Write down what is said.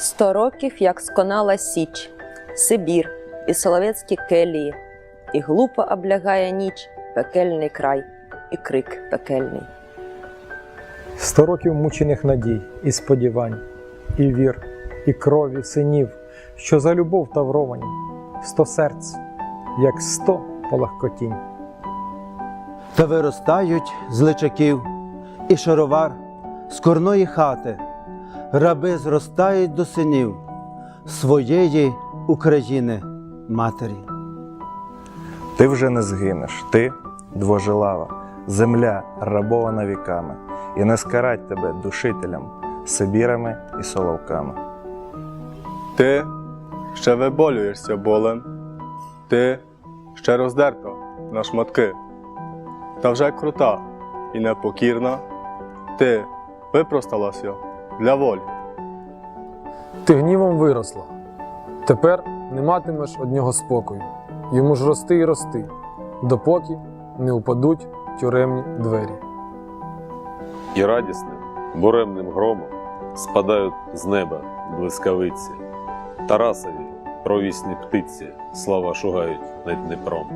Сто років, як сконала Січ, Сибір і соловецькі келії, і глупо облягає ніч пекельний край, і крик пекельний. Сто років мучених надій і сподівань, і вір, і крові синів, що за любов тавровані, сто серць, як сто полагкотінь. Та виростають з личаків і шаровар з корної хати, раби зростають до синів своєї України матері. Ти вже не згинеш, ти двожилава, земля рабована віками, і не скарать тебе душителям, сибірами і соловками. Ти ще виболюєшся болем, ти ще роздерта на шматки, та вже крута і непокірна, ти випросталася для волі. Ти гнівом виросла. Тепер не матимеш од нього спокою. Йому ж рости і рости, допоки не упадуть тюремні двері. і радісним, буремним громом спадають з неба блискавиці. Тарасові, провісні птиці, слава шугають над Дніпром.